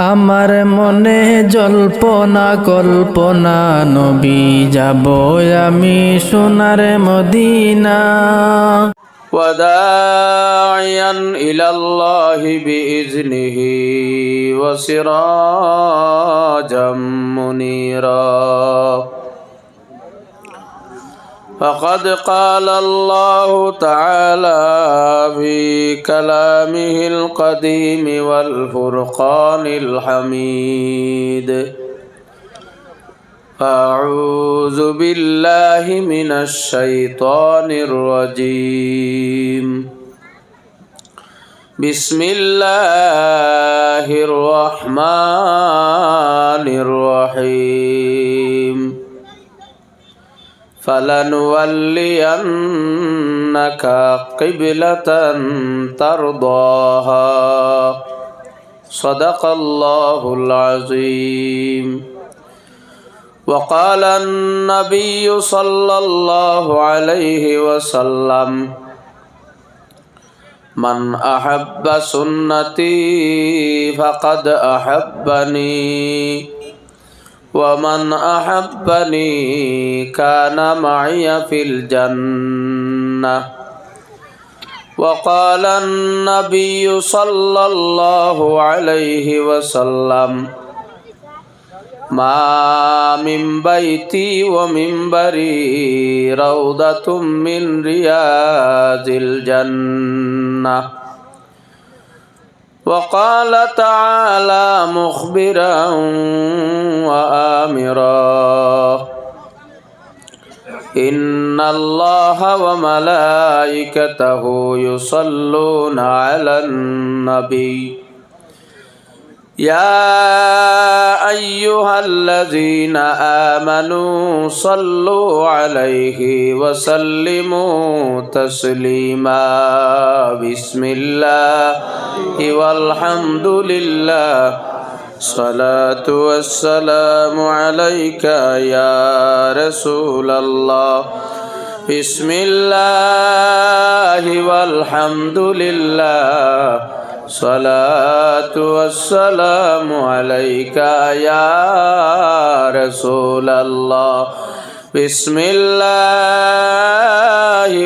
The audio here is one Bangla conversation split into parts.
আমার মনে জল্পনা কল্পনা নবী যাব আমি সোনার মদিনা وداعيا إلى الله بإذنه وسراجا منيرا فقد قال الله تعالى في كلامه القديم والفرقان الحميد أعوذ بالله من الشيطان الرجيم بسم الله الرحمن الرحيم فلنولينك قبلة ترضاها صدق الله العظيم وقال النبي صلى الله عليه وسلم من أحب سنتي فقد أحبني ومن أحبني كان معي في الجنة. وقال النبي صلى الله عليه وسلم ما من بيتي ومنبري روضة من رياض الجنة. وقال تعالى مخبرا وآمرا إن الله وملائكته يصلون على النبي يا أيها الذين آمنوا صلوا عليه وسلموا تسليما بسم الله والحمد لله صلاة والسلام عليك يا رسول الله بسم الله والحمد لله صلاة والسلام عليك يا رسول الله. بسم الله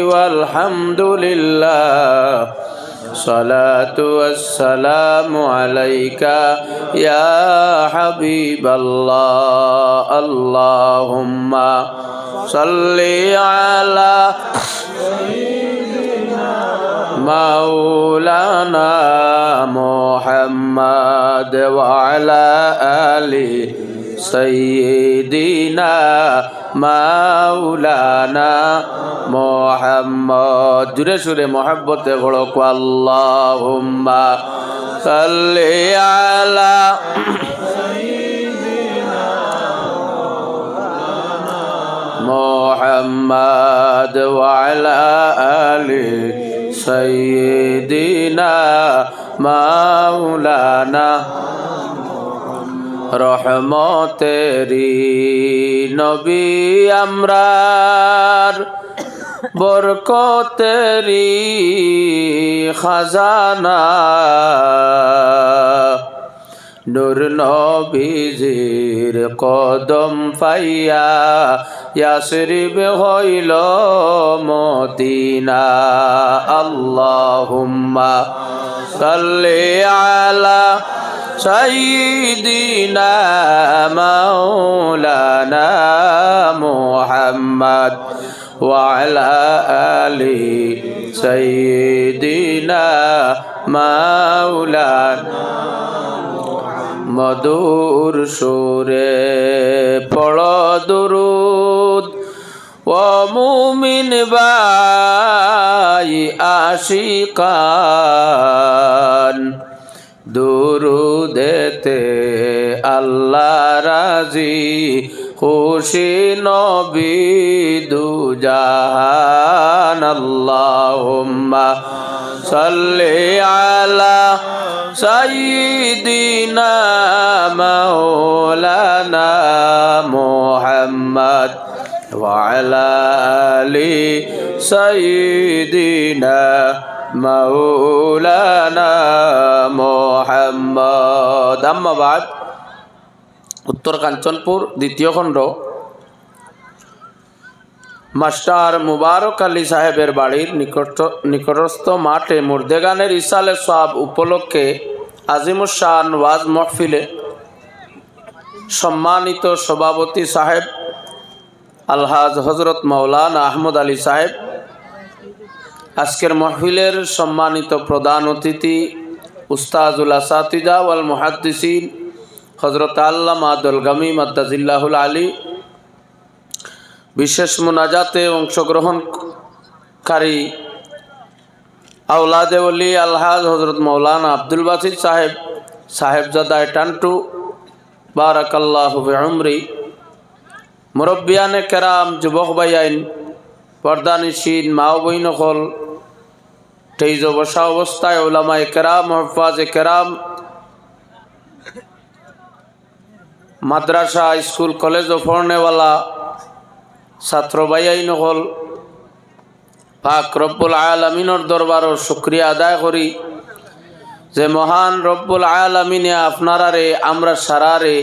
والحمد لله. صلاة والسلام عليك يا حبيب الله. اللهم صل على مولانا محمد وعلى آله سيدنا مولانا محمد جرے شرے محبت غلق اللهم صل على محمد وعلى آله سيدنا مولانا রহমতেরি নবী আমরার বরকতেরি খাজানা নূর নবীজির কদম পাইয়া ইয়াসরিব হইল মদিনা আল্লাহুম্মা সাল্লি আলা সাইয়্যিদিনা মাওলানা মুহাম্মদ وعلى آل سيدنا مولانا মধুর সুরে পড় দুরুদ। ও মুমিন বাই আশিকান। দুরুদেতে আল্লাহ রাজি, খুশি নবী দুজাহান। আল্লাহুম্মা সাল্লি আলা সাইয়্যিদিনা মাওলানা মুহাম্মদ وعلى آل سيدنا مولانا محمد أما بعد উত্তর কাঞ্চনপুর দ্বিতীয় খণ্ড মাস্টার মুবারক আলী সাহেবের বাড়ির নিকট নিকটস্থ মাঠে মুর্দেগানের ইসালে সব উপলক্ষে আজিমুসান ওয়াজ মহফিলে সম্মানিত সভাপতি সাহেব আলহাজ হজরত মৌলানা আহমদ আলী সাহেব, আজকের মহফিলের সম্মানিত প্রধান অতিথি উস্তাজুল আসাতিজা ওয়াল মুহাদ্দিসিন হজরত আল্লাহ মাদুল গামী মাদ্দাজিল্লাহুল আলী বিশেষ মোনাজাতে অংশগ্রহণকারী আউলাদে অলি আলহাজ হজরত মৌলানা আব্দুল বাসির সাহেব সাহেবজাদায় টান্টু, বারাকাল্লাহ উমরি মুরব্বিয়ানে কেরাম, যুবক বাইআইন পর্দানিসীন মাও বইনকল তেইজ বসা অবস্থায় ওলামায় কেরাম হফাজে কেরাম, মাদ্রাসা, স্কুল, কলেজ ও পড়নেওয়ালা ছাত্র বাইআই নকল পাক রব্বুল আলমিনের দরবারও শুক্রিয়া আদায় করি যে মহান রব্বুল আলমিনে আপনারারে, আমরা সারারে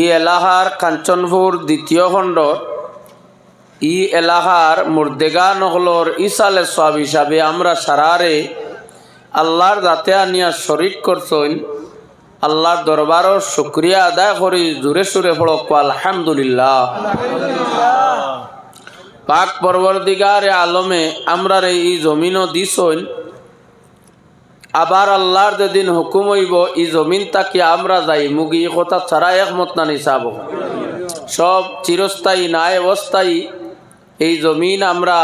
ই এলাহার কাঞ্চনপুর দ্বিতীয় খণ্ড, ই এলাহার মুর্দেগা নকলর ইসালে সব হিসাবে আমরা সারারে আল্লাহর দাতে আনিয়া শরিক করছেন। আল্লাহর দরবারও শুক্রিয়া আদায় করি, জোরে সুরে পড়ক, আলহামদুলিল্লাহ। পাক পরবর্তীকারে আলমে আমরা এই জমিনও দিছইন আবার আল্লাহর যেদিন হুকুম হইব, এই জমিন তাকে আমরা যাই। মুগি কথা ছাড়া একমত না নিচাব সব চিরস্থায়ী নাই অস্থায়ী এই জমিন আমরা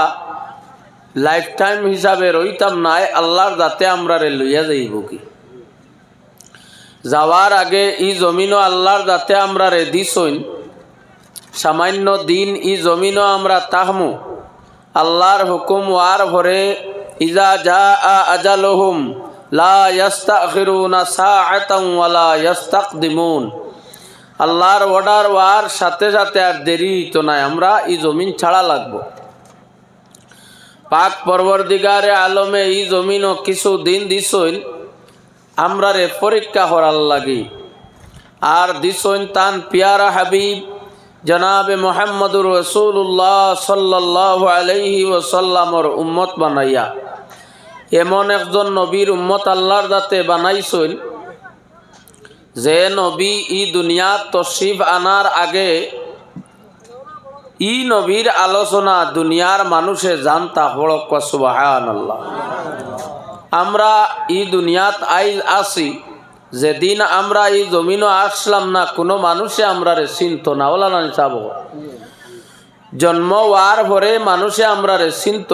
লাইফ টাইম হিসাবে রইতাম নাই, আল্লাহর যাতে আমরা লইয়া যাইব কি? যাওয়ার আগে ই জমিনও আল্লাহর যাতে আমরা রে দিছইন সামান্য দিন ই জমিনও আমরা তাহমু। আল্লাহর হুকুম ওয়ার ভরে, ইজা যা আজালহুম, লা ইয়াস্তাখিরুনা সাআতান ওয়ালা ইয়াস্তাকদিমুন। আল্লাহর অর্ডার ওয়ার সাথে সাথে আর দেরি তো নাই আমরা ই জমিন ছাড়া লাগবো। পাক পরবর্দিগারে আলমে ই জমিনও কিছু দিন দিছইন আমরা রে পরীক্ষা করার লাগি। আর দিছইন তান পিয়ারা হাবিব, জনাবে মোহাম্মদুর রসুল্লাহ সাল্লাহ আলহি ওসাল্লামর উম্মত বানাইয়া। এমন একজন নবীর উম্মত আল্লাহর দাতে বানাইছইন যে নবী ই দুনিয়া তশিফ আনার আগে ই নবীর আলোচনা দুনিয়ার মানুষে জানতা হড়ক সুবাহান আল্লাহ আমরা ই দুনিয়াত আই আসি, যেদিন আমরা এই জমিনও আসলাম না, কোনো মানুষে আমরা রে চিনত না। ওলা না চাব জন্ম হওয়ার পরে মানুষে আমরা রে চিনত।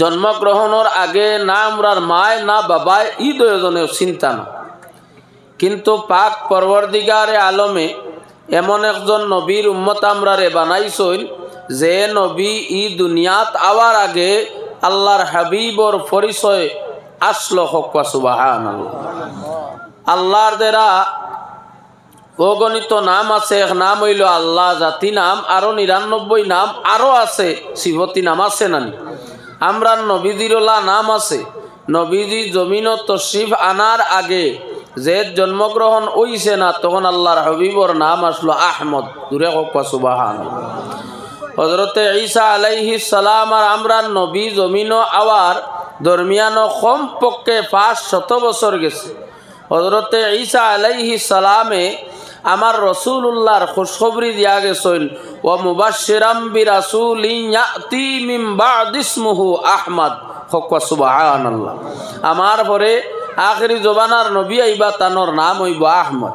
জন্মগ্রহণের আগে না আমরার মায় না বাবায় ই দুজনেও চিন্তা না। কিন্তু পাক পরবর্দিগারে আলমে এমন একজন নবীর উম্মত আমরা রে বানাইছইন যে নবী ই দুনিয়াত আওয়ার আগে আল্লাহর হাবিবর পরিচয় আসলো হকা সুবাহান আল্লাহর দ্বারা অগণিত নাম আছে, এক নাম হইল আল্লাহ, জাতি নাম, আরও নিরানব্বই নাম আরও আছে, শিবতী নাম আছে নানি আমরা নবীজিরলা নাম আছে। নবীজি জমিন তশরিফ আনার আগে যে জন্মগ্রহণ হইছে না, তখন আল্লাহর হবিবর নাম আসলো আহমদ। দূরে হকা সুবাহান হজরতে ঈসা আলাইহি সালাম আর আমরা নবী জমিন আওয়ার দরমিয়ানো কম পক্ষে পাঁচ শত বছর গেছে। হজরতে ঈসা আলাইহি সালামে আমার রসুল্লাহর খুশখবরি দিয়া গেছেন ও মুবাশিরাম বি রাসুল বাদিসমুহু আহমদ। হক সুবহানাল্লাহ। আমার পরে আখরি জবানার নবী আইবা, তানোর নাম হইব আহমদ।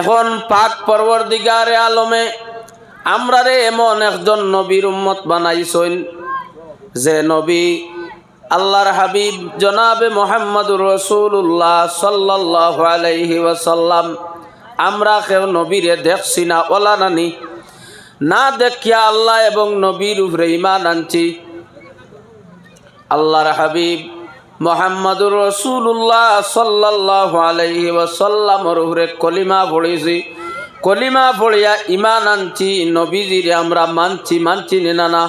এখন পাক পরবর্দিগারে আলমে আমরা রে এমন একজন নবীর উম্মত বানাইছেন যে নবী আল্লাহর হাবিব জনাবে মোহাম্মদুর রসুল্লাহ সাল্লাহ আলাইহি ওয়াসাল্লাম। আমরা কেউ নবীরে দেখছি না, ওলা নানি। না দেখিয়া আল্লাহ এবং নবীর উপরে ইমান আনছি। আল্লাহর হাবিব মোহাম্মদুর রসুল্লাহ সাল্লাহ আলাইহি ওয়াসাল্লামর উপরে কলিমা পড়েছি। কলিমা পড়িয়া ইমান আনছি নবীজিরে আমরা মানছি মানছি না না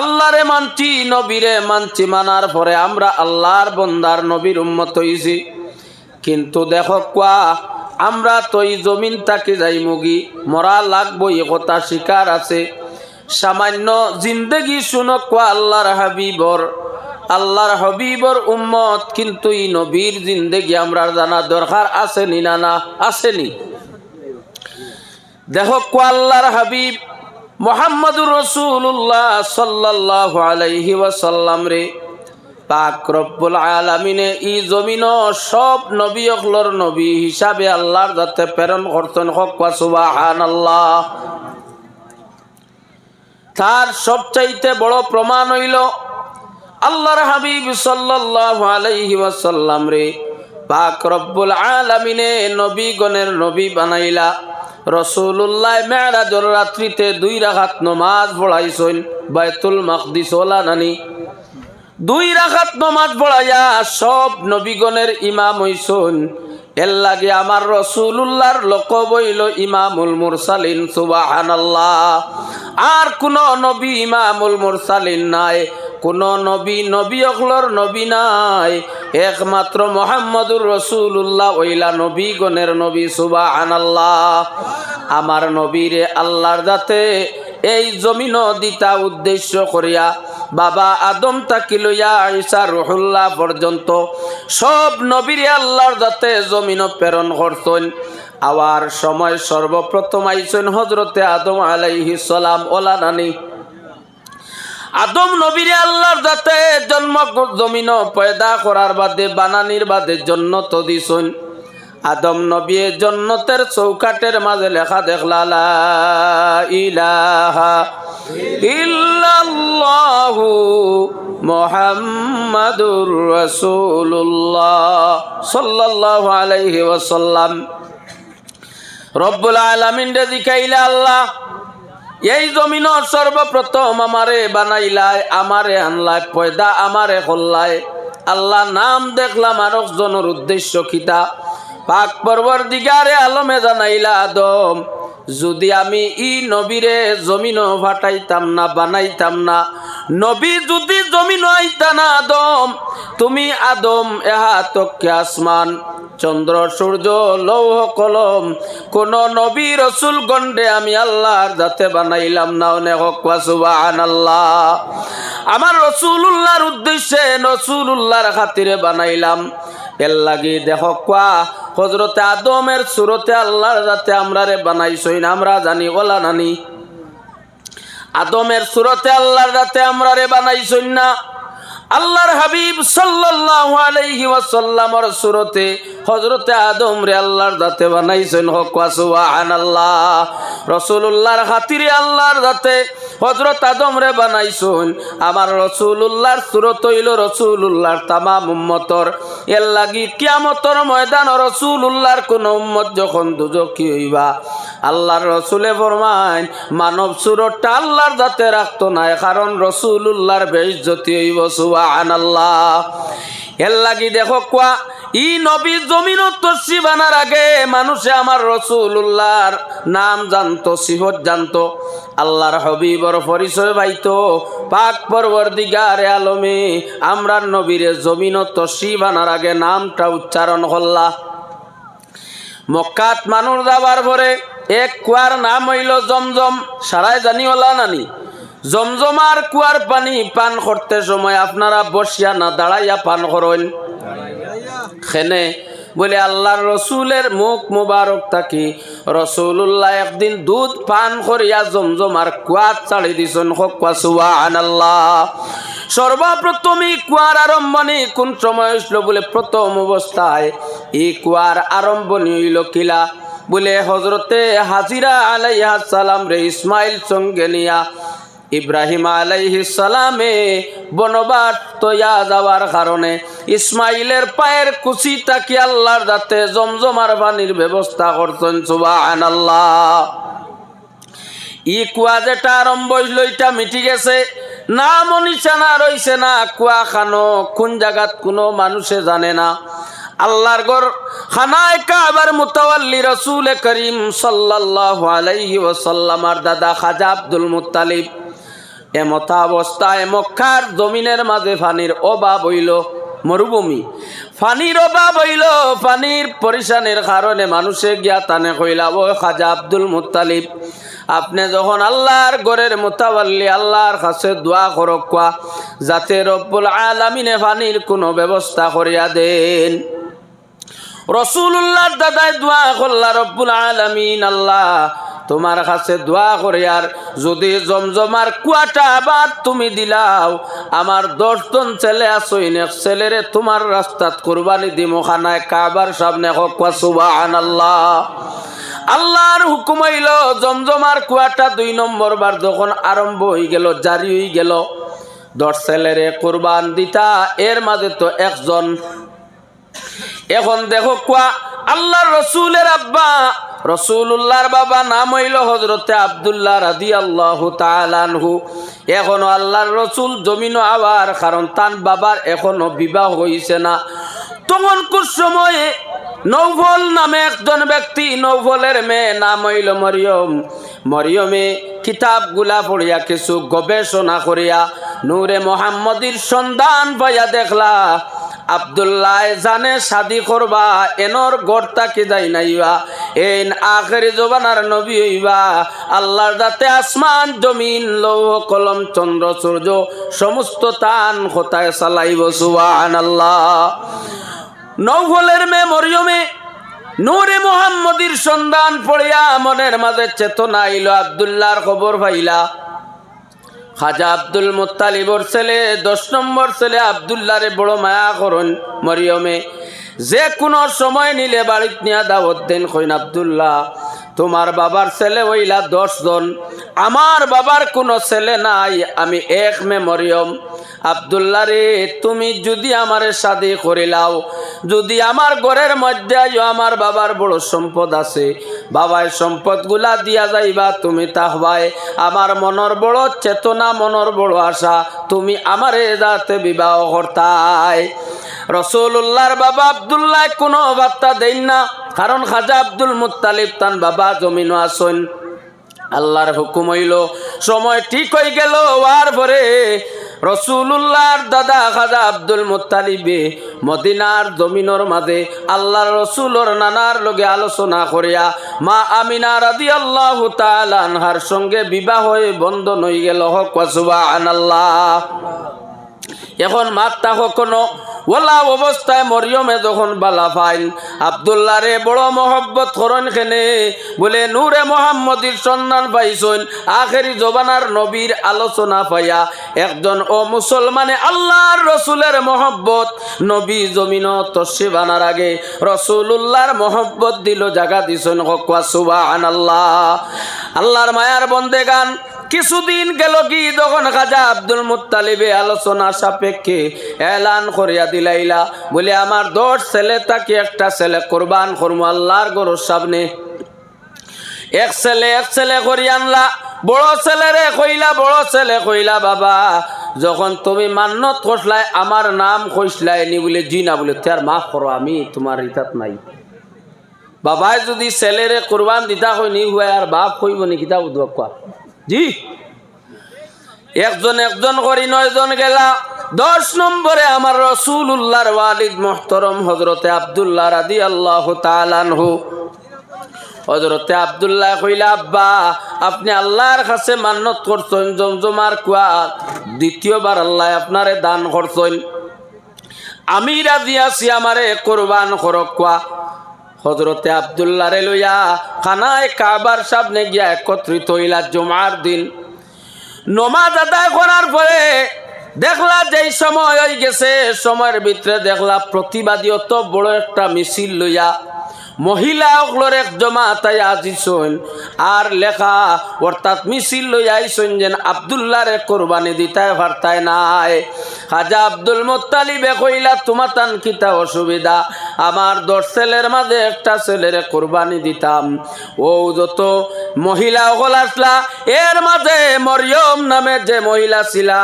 আল্লাহরে মানছি, নবীরে মানছি, মানার পরে আমরা আল্লাহর বন্দার নবীর উম্মত হইছি। কিন্তু দেখো কোয়া, আমরা তো এই জমিন তাকে যাই মুগি মরা লাগবো এ কথা শিকার আছে। সামান্য জিন্দগি শুনো কোয়া, আল্লাহর হাবিবর। আল্লাহর হাবিবর উম্মত, কিন্তু এই নবীর জিন্দগি আমরা জানা দরকার আসেনি না না? আসেনি দেখো কোয়া আল্লাহর হাবিব মোহাম্মদুর রসুল্লাহ সাল্লাহ আলাইহি ওয়াসাল্লাম রে। পাক রব্বুল আলামিনে ই জমিন সব নবী অকলর নবী হিসাবে আল্লাহর যাতে প্রেরণ করতেন হক সুবাহান আল্লাহ তার সবচাইতে বড় প্রমাণ হইল আল্লাহর হাবিব সাল্লাহ আলাইহি ওয়াসাল্লাম রে। পাক রব্বুল আলামিনে নবীগণের নবী বানাইলা। রসুল্লাহ মেয়ারাজর রাত্রিতে দুই রাখাত নমাজ পড়াইছেন বাইতুল মাকদিস ওলা নানি। দুই রাখাত নমাজ পড়াইয়া সব নবীগণের ইমাম হইসন এর লাগে আমার রসুল্লাহর লোক বইল ইমামুল মুরসালিন, সুবাহানাল্লাহ। আর কোন নবী ইমামুল মুরসালিন নাই। কোন নবী নবী অকলর নবী নাই। একমাত্র মোহাম্মদুর রসুল্লাহ ওইলা নবীগণের নবী, সুবাহানাল্লাহ। আমার নবীরে আল্লাহর যাতে এই জমিন দিতা উদ্দেশ্য করিয়া বাবা আদম তাকি লইয়া ঈসা রহুল্লাহ পর্যন্ত সব নবীরে আল্লাহর যাতে জমিন প্রেরণ করতেন আবার সময় সর্বপ্রথম আইসেন হজরতে আদম আলাইহি সালাম ওলা নানি আদম নবীরে আল্লাহর যাতে জন্ম জমিন পয়দা করার বাদে বানানির বাদে জন্য তো দিছুন। আদম নবী জন্নতের চৌকাটের মাঝে লেখা দেখলা, লা ইলাহা মুহাম্মাদুর রাসূলুল্লাহ সাল্লাল্লাহু আলাইহি ওয়াসাল্লাম। রব্বুল আলামিন দিকাইলা আল্লাহ এই জমিন সর্বপ্রথম আমারে বানাইলাই আমারে আনলাই পয়দা আমারে হল্লাই আল্লাহ নাম দেখলাম আরক জনের উদ্দেশ্য খিতা পাক পর্বর দিগারে আলমে জানাইলা আদম, যদি আমি ই নবীরে জমিন ফাটাইতাম না, বানাইতাম না নবী যদি জমিন আইতা না আদম, তুমি আদম এহা তক্কে আসমান, চন্দ্র, সূর্য, লৌহ, কলম, কোন নবী রসুল গন্ডে আমি আল্লাহর যাতে বানাইলাম না অনেক সুবাহান আল্লাহ আমার রসুল্লাহর উদ্দেশ্যে রসুল্লাহর খাতিরে বানাইলাম। এর লাগি দেখ কোয়া হজরতে আদমের সুরতে আল্লাহর যাতে আমরা রে বানাইছই না, আমরা জানি ওলা নানি। আদমের সুরতে আল্লাহর রাতে আমরা রে বানাইছই না আল্লাহর হাবিব সাল্লাল্লাহু আলাইহি ওয়াসাল্লামর সুরতে হযরতে আদম রে আল্লাহর দাতে বানাইছেন হক সুবহানাল্লাহ। রাসূলুল্লাহর খাতিরে আল্লাহর দাতে হযরত আদম রে বানাইছেন। আমার রাসূলুল্লাহর সুরত হইল রাসূলুল্লাহর তামাম উম্মতর। এর লাগি কিয়ামতর ময়দান রাসূলুল্লাহর কোন উম্মত যখন দুজকি হইবা, আল্লাহর রসুলে ফরমাইন, মানব সুরতটা আল্লাহর দাতে রাখতো না কারণ রসুলুল্লাহর বেইজ্জতি হইব সুবাহ আল্লাহ এর লাগি দেখো কোয়া ই নবী জমিন বানার আগে মানুষে আমার রসুল্লাহর নাম জানতো, সিহত জানতো। আল্লাহর হবিবর পরিচয় পাইতো। পাক পর্বর দিগারে আলমে আমরা নবীরে জমিন বানার আগে নামটা উচ্চারণ করলা মক্কাত মানুষ যাবার পরে এক কুয়ার নাম হইল জমজম। সারাই জানি ওলা নানি? জমজমার কুয়ার পানি পান করতে সময় আপনারা বসিয়া না দাঁড়াইয়া পান করেন। খেনে বলে আল্লাহর রসুলের মুখ মুবারক থাকি। রসুল্লাহ একদিন দুধ পান করিয়া জমজমার কুয়াত চালি দিছেন হকুয়া সুবাহান আল্লাহ সর্বপ্রথমই কুয়ার আরম্ভণি কোন সময় হইল বলে প্রথম অবস্থায়। এই কুয়ার আরম্ভণি হইল কিলা? বলে হজরতে হাজিরা আলাইহা সালাম রে ইসমাইল সঙ্গে নিয়া ইব্রাহিম সালামে বনবাস তৈয়া যাওয়ার কারণে ইসমাইলের পায়ের কুচি তাকি আল্লাহর দাতে জমজমার পানির ব্যবস্থা করছেন সুবাহান আল্লাহ ই কুয়া যেটা আরম্ভ হইল মিটি গেছে। না মনিষানা রইছে না। কুয়া খানো কোন জায়গাত কোনো মানুষে জানে না। আল্লাহর গর খানায় কাবার মুতাওয়াল্লি রসুল করিম সাল্লাল্লাহু আলাইহি ওয়াসাল্লামার দাদা খাজা আব্দুল মুত্তালিব এমতা অবস্থায় মক্কার জমিনের মাঝে পানির অভাব হইল মরুভূমি। পানির অভাব হইল পানির পরিশানের কারণে মানুষে গিয়া তানে কইলা, ও খাজা আব্দুল মুত্তালিব, আপনি যখন আল্লাহর গরের মোতাবাল্লি, আল্লাহর কাছে দোয়া করক কোয়া, যাতে রব্বুল আলামিনে পানির কোনো ব্যবস্থা করিয়া দেন। রসুল্লাহর দাদাই দোয়া করলা, রব্বুল আলামিন, আল্লাহ তোমার কাছে দোয়া করে আর যদি জমজমার কুয়াটা আবার তুমি দিলাও, আমার দশজন ছেলে আসইন এক ছেলেরে তোমার রাস্তাত কোরবানি দিমো খানায় কাবার সামনে হক সুবাহান আল্লাহ আল্লাহর হুকুম হইল, জমজমার কুয়াটা দুই নম্বর বার যখন আরম্ভ হয়ে গেল, জারি হয়ে গেল, দশ ছেলেরে কোরবান দিতা, এর মাঝে তো একজন। এখন দেখো কোয়া, আল্লাহর রসুলের আব্বা রসুল্লাহর বাবা নাম হইল হজরতে আবদুল্লাহ রাদি আল্লাহ তালানহু এখনও আল্লাহর রসুল জমিন আবার, কারণ তান বাবার এখনও বিবাহ হইছে না। তখন কুছ সময়ে নৌফল নামে একজন ব্যক্তি নৌফলের মেয়ে নাম হইল মরিয়ম। মরিয়মে কিতাবগুলা পড়িয়া, কিছু গবেষণা করিয়া নূরে মোহাম্মদীর সন্ধান পাইয়া দেখলা আবদুল্লাহ জানে শাদি করবা, এনর গড়তা কি যাই নাইবা এন আখেরি জবানার নবী হইবা। আল্লাহর দাতে আসমান, জমিন, লৌহ, কলম, চন্দ্র, সূর্য, সমস্ত তান খোতায় চালাইব? সুবান আল্লাহ নৌফলের মে মরিয়মে নূরে মোহাম্মদীর সন্ধান পড়িয়া মনের মাঝে চেতনা আইল, আবদুল্লাহর খবর পাইলা। খাজা আব্দুল মোত্তালিবর ছেলে, দশ নম্বর ছেলে আবদুল্লারে বড় মায়া করুন মরিয়মে। যে কোনো সময় নিলে বাড়িত নিয়ে দাওয়াত দেন কইন আবদুল্লাহ। তোমার বাবার ছেলে হইলা জন। আমার বাবার কোনো ছেলে নাই, আমি এক মে মরিয়ম আবদুল্লাহ রে, তুমি যদি আমারে শাদি করিলাও যদি আমার ঘরের মধ্যে আমার বাবার বড় সম্পদ আছে। বাবায় সম্পদগুলা দিয়া যাইবা, তুমি তাহবাই আমার মনের বড় চেতনা, মনের বড় আশা, তুমি আমারে যাতে বিবাহ করতাই। রসুল্লাহর বাবা আবদুল্লাহ কোনো বার্তা দেন না। কারণ খাজা আব্দুল মুতালিব তান বাবা জমিনও আসন আল্লাহর হুকুম হইল, সময় ঠিক হয়ে গেল, আর পরে রসুল্লাহর দাদা খাজা আব্দুল মুত্তালিবে মদিনার জমিনর মাঝে আল্লাহর রসুলর নানার লগে আলোচনা করিয়া মা আমিনা রাদি আল্লাহ তালানহার সঙ্গে বিবাহ বন্ধন হয়ে গেল। হক আল্লাহ এখন মাত্তা কখনো ওলা অবস্থায় মরিয়মে যখন বালা ফাইল আবদুল্লাহ রে বড় মহব্বত করন খেনে বলে, নূরে মোহাম্মদীর সন্ধান পাইছইন, আখেরি জবানার নবীর আলোচনা পাইয়া একজন ও মুসলমানে আল্লাহর রসুলের মহব্বত, নবী জমিন তসে বানার আগে রসুল্লাহর মহব্বত দিল, জাগা দিছন হকুয়া সুবাহ আল্লাহ আল্লাহর মায়ার বন্দে গান কিছুদিন গেল কি যখন খাজা আব্দুল মুতালিবে আলোচনা সাপেক্ষে এলান করিয়া দিলাইলা বলে আমার দশ ছেলে, তাকে একটা ছেলে কোরবান করব আল্লাহর গরুর সামনে। এক ছেলে এক ছেলে করি আনলা, বড় ছেলেরে কইলা, বড় ছেলে কইলা, বাবা, যখন তুমি মান্নত খসলাই আমার নাম খসলাই নি বলে, জি না বলে তার মাফ করো, আমি তোমার ইতাত নাই। বাবাই যদি ছেলেরে কোরবান দিতা হয়নি, হুয়া আর বাপ কইব নি কিতাব কোয়া জি। একজন একজন করি নয়জন গেলা। দশ নম্বরে আমার রসুল উল্লাহর ওয়ালিদ মোহতরম হজরতে আবদুল্লাহ রাদি আল্লাহ তালানহু হজরতে আবদুল্লাহ কইলা, আব্বা, আপনি আল্লাহর কাছে মান্নত করছেন জমজমার কুয়া। দ্বিতীয়বার আল্লাহ আপনারে দান করছেন। আমি রাজি আছি, আমারে কোরবান করক কুয়া। হজরতে আবদুল্লারে লইয়া খানায় কাবার সামনে গিয়া একত্রিত হইলা জমার দিন। নমাজ আদায় করার পরে দেখলা যেই সময় হয়ে গেছে, সময়ের ভিতরে দেখলা প্রতিবাদী অত বড় একটা মিছিল লইয়া মহিলা অকলর এক জমা তাই আজিছন আর লেখা, অর্থাৎ মিছিল লই আইসন যেন আবদুল্লাহরে কোরবানি দিতায় ভারতায় নাই। খাজা আব্দুল মোত্তালিবে কইলা তোমার তান কিতা অসুবিধা? আমার দশ ছেলের মাঝে একটা ছেলের কোরবানি দিতাম। ও যত মহিলা অকল আসলা, এর মাঝে মরিয়ম নামে যে মহিলা ছিলা।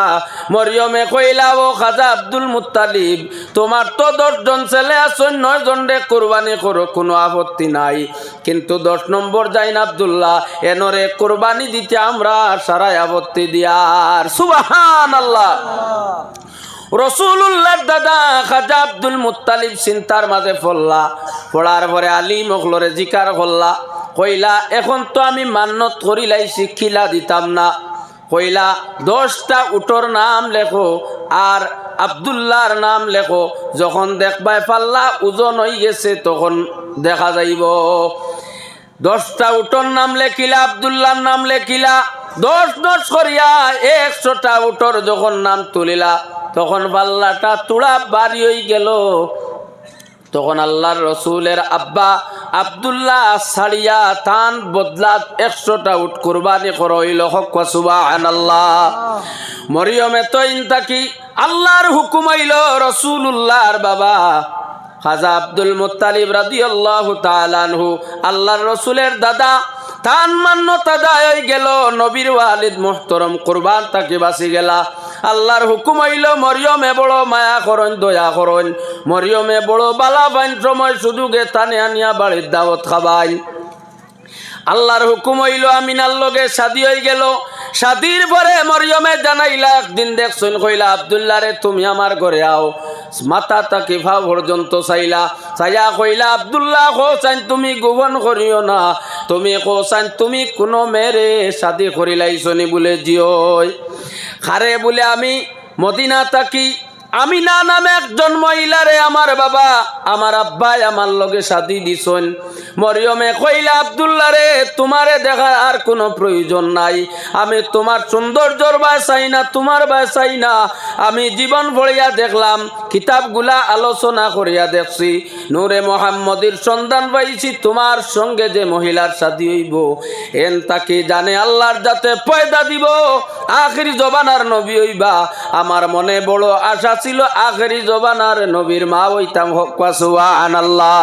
মরিয়মে কইলা, ও খাজা আব্দুল মুত্তালিব, তোমার তো দশজন ছেলে আসুন নয় জনরে কোরবানি করো, কোনো আপত্তি নাই। কিন্তু দশ নম্বর জাইন আবদুল্লাহ, এনরে কোরবানি দিতে আমরা সারাই আপত্তি দিয়ার। সুবাহান আল্লাহ রসুল্লাহর দাদা খাজা আব্দুল মুত্তালিব চিন্তার মাঝে পড়লা। পড়ার পরে আলী মখলরে জিকার করলা। কইলা, এখন তো আমি মান্যত করিলাই শিক্ষিলা দিতাম না। কইলা, দশটা উটোর নাম লেখো আর আবদুল্লাহর নাম লেখো। যখন দেখবাই পাল্লা ওজন হয়ে গেছে, তখন দেখা যাইব। দশটা উটোর নাম লেখিলা, আবদুল্লাহর নাম লেখিলা। দশ দশ করিয়া একশোটা উটোর যখন নাম তুলিলা, তখন পাল্লাটা তুলা বাড়ি হয়ে গেল। তখন আল্লাহর রসুলের আব্বা আবদুল্লাহ সারিয়া থান বদলাত একশোটা উঠ কুরবানি করইল। হক আল্লাহ মরিয়মে তো ইন্তাকি আল্লাহর হুকুম আইল রসুল্লাহর বাবা। খাজা আব্দুল মুত্তালিব রাদিয়াল্লাহু তাআলাহু আল্লাহর রসুলের দাদা তান মান্যতা দায় গেল, নবীর ওয়ালিদ মোহতরম কোরবান তাকে বাসি গেলা। আল্লাহর হুকুম হইল, মরিয়মে বড় মায়া করন, দয়া করন। মরিয়মে বড় বালা বাইন সময় সুযোগে তানে আনিয়া বাড়ির দাওয়াত খাবাই। আল্লাহর হুকুম হইল, আমিনার লগে শাদি হয়ে গেল। শাদির পরে মরিয়মে জানাইলা, একদিন দেখছুন কইলা আবদুল্লাহ রে তুমি আমার ঘরে আও। মাথা তাকে ফা পর্যন্ত চাইলা। চাইয়া কইলা, আবদুল্লাহ, কোসাইন তুমি গোপন করিও না। তুমি কোসাইন, তুমি কোনো মেরে শাদি করিলাইছনি বলে জিওই। খারে বলে, আমি মদিনা তাকি আমি না নামে একজন মহিলারে, আমার বাবা, আমার আব্বাই আমার লগে সাথী দিছন। মরিয়মে কইলা আবদুল্লা রে তোমারে দেখার আর কোনো প্রয়োজন নাই। আমি তোমার সৌন্দর্যর বাসাই না, তোমার বাসাই না। আমি জীবন ভরিয়া দেখলাম কিতাবগুলা আলোচনা করিয়া দেখছি। নূরে মোহাম্মদের সন্ধান পাইছি, তোমার সঙ্গে যে মহিলার সাথে হইব, এন তাকে জানে আল্লাহর যাতে পয়দা দিব, আখেরি জবানার নবী হইবা। আমার মনে বড় আশা ছিল, আখেরি জবানার নবীর মা হইতাম হক আল্লাহ